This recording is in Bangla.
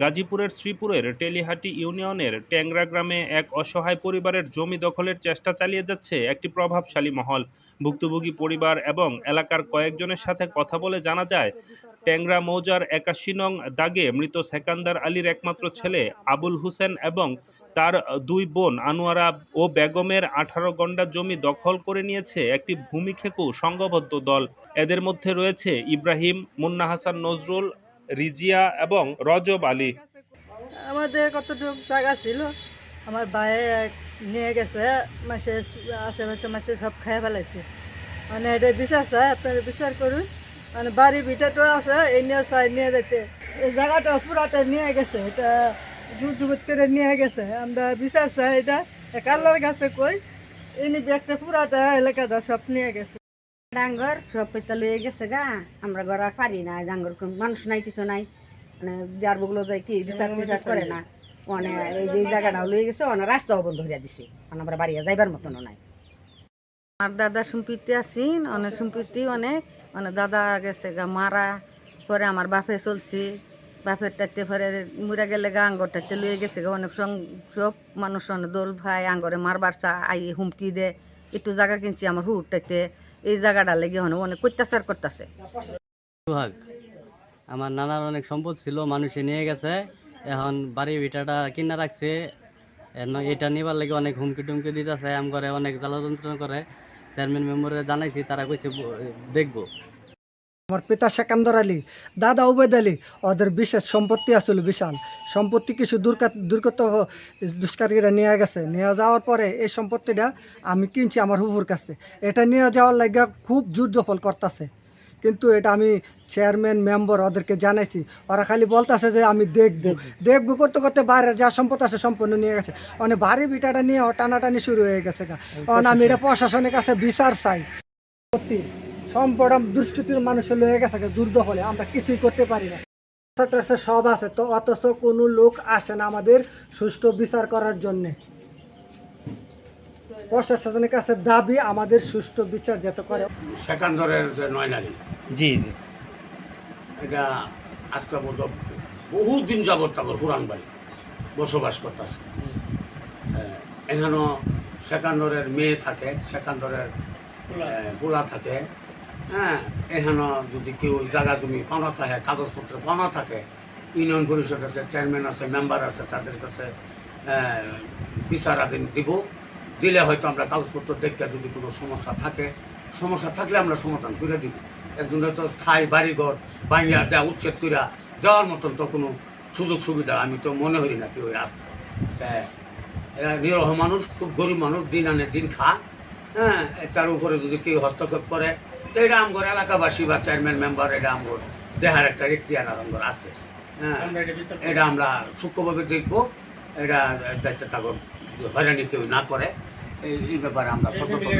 গাজীপুরের শ্রীপুরের টেলিহাটি ইউনিয়নের ট্যাংরা গ্রামে এক অসহায় পরিবারের জমি দখলের চেষ্টা চালিয়ে যাচ্ছে একটি প্রভাবশালী মহল। ভুক্তভোগী পরিবার এবং এলাকার কয়েকজনের সাথে কথা বলে জানা যায়, ট্যাংরা মৌজার একাশি নং দাগে মৃত সেকান্দার আলীর একমাত্র ছেলে আবুল হোসেন এবং তার দুই বোন আনোয়ারা ও বেগমের আঠারো গন্ডা জমি দখল করে নিয়েছে একটি ভূমি খেকু সংঘবদ্ধ দল। এদের মধ্যে রয়েছে ইব্রাহিম, মুন্না হাসান, নজরুল রিজিয়া এবং রজব আলী। আমাদের কতটুকু জায়গা ছিল, আমার ভাই নিয়ে গেছে, মাসে আশেপাশে মাসে সব খাই ফেলাইছে। মানে এটা বিচার চাই আপনারা বিচার করুন। মানে বাড়ি ভিটাটো আছে, এই নিয়ে চাই নিয়ে যেতে। এই জায়গাটা পুরাটা নিয়ে গেছে, এটা জুবুত করে নিয়ে গেছে। আমরা বিচার চাই এটা কালার কাছে কই এনে একটা পুরাটা এলাকাটা সব নিয়ে গেছে। ডাঙ্গর সব পেতা লয়ে গেছে গা। আমরা ঘর আর পারি না ডাঙ্গর মানুষ নাই কিছু নাই। মানে যার বগুলো যায় কি বিচার টিচার করে না। মানে এই যে জায়গাটা লয়ে গেছে অনেক রাস্তাও বন্ধ হইয়া দিছে। মানে আমরা বাড়ি যাইবার মতনও নাই। আমার দাদা সম্পত্তি আছেন অনেক সম্পত্তি অনেক। মানে দাদা গেছে গা মারা পরে আমার বাপে চলছে। বাপের টাইতে পরে মুরা গেলে গা আঙ্গরটাতে লয়ে গেছে গা। অনেক সং সব মানুষ অনেক দোল ভাই আঙ্গরে মারবার চা আই হুমকি দে একটু জায়গা কিনছি আমার হুটটাইতে এই জায়গাটা লেগে হন, অনেক অত্যাচার করতেছে। আমার নানার অনেক সম্পদ ছিল, মানুষে নিয়ে গেছে। এখন বাড়ি ভিটাটা কিনা রাখছে। এটা নিবার লাগে অনেক হুমকি টুমকি দিতেছে আম করে অনেক জ্বালা যন্ত্রণা করে। চেয়ারম্যান মেম্বারে জানাইছি, তারা কইছে দেখব। আমার পিতা সেকান্দর আলী দাদা উবেদ আলী ওদের বিশেষ সম্পত্তি আসল বিশাল। সম্পত্তি কিছু দুর্গত দুষ্কারীরা নিয়ে গেছে। নিয়ে যাওয়ার পরে এই সম্পত্তিটা আমি কিনছি আমার হুবুর কাছে। এটা নিয়ে যাওয়ার লাগে খুব জোর জফল করতেছে। কিন্তু এটা আমি চেয়ারম্যান মেম্বার ওদেরকে জানাইছি। ওরা খালি বলতেছে যে আমি দেখব। দেখব করতে করতে বাইরের যা সম্পদ আছে সম্পূর্ণ নিয়ে গেছে। মানে ভারী বিটাটা নিয়ে টানাটানি শুরু হয়ে গেছে গা। কারণ আমি এটা প্রশাসনের কাছে বিচার চাই। সম্পদ দুষ্কৃতির মানুষের লয়ে গেছে দুর্দখলে আমরা কিছুই করতে পারি না। সব আছে তো অথচ কোনো লোক আসে না আমাদের সুষ্ঠু বিচার করার জন্যে। প্রশাসনের কাছে দাবি আমাদের সুষ্ঠু বিচার যাতে করে। সেকান্দরের যে নয়নালী জি জি। এটা আজকে মত বহুত দিন যাবত তারপর পুরান বাড়ি বসবাস করতেছে। এখানেও সেকান্দরের মেয়ে থাকে সেকান্দরের পোলা থাকে। হ্যাঁ এখানেও যদি কেউ জায়গা জমি পাওনা থাকে, কাগজপত্র পাওনা থাকে, ইউনিয়ন পরিষদ আছে চেয়ারম্যান আছে, মেম্বার আছে, তাদের কাছে বিচারাধীন দিব। দিলে হয়তো আমরা কাগজপত্র দেখতে যদি কোনো সমস্যা থাকে, সমস্যা থাকলে আমরা সমাধান করে দিব। একজনের তো স্থায়ী বাড়িঘর ভাঙিয়া দেওয়া উচ্ছেদ করিয়া দেওয়ার মতন তো কোনো সুযোগ সুবিধা আমি তো মনে করি না কেউ এরা নিরহ মানুষ, খুব গরিব মানুষ, দিন আনে দিন খা হ্যাঁ। তার উপরে যদি কেউ হস্তক্ষেপ করে তো এটা আমগর এলাকাবাসী বা চেয়ারম্যান মেম্বার এটা আমগর দেহার একটা এখতিয়ার আমগর আছে। হ্যাঁ এটা আমরা সূক্ষ্মভাবে দেখব এটা দায়িত্ব তাগর হয়রানি কেউ না করে। এই এই ব্যাপারে আমরা সচেতন।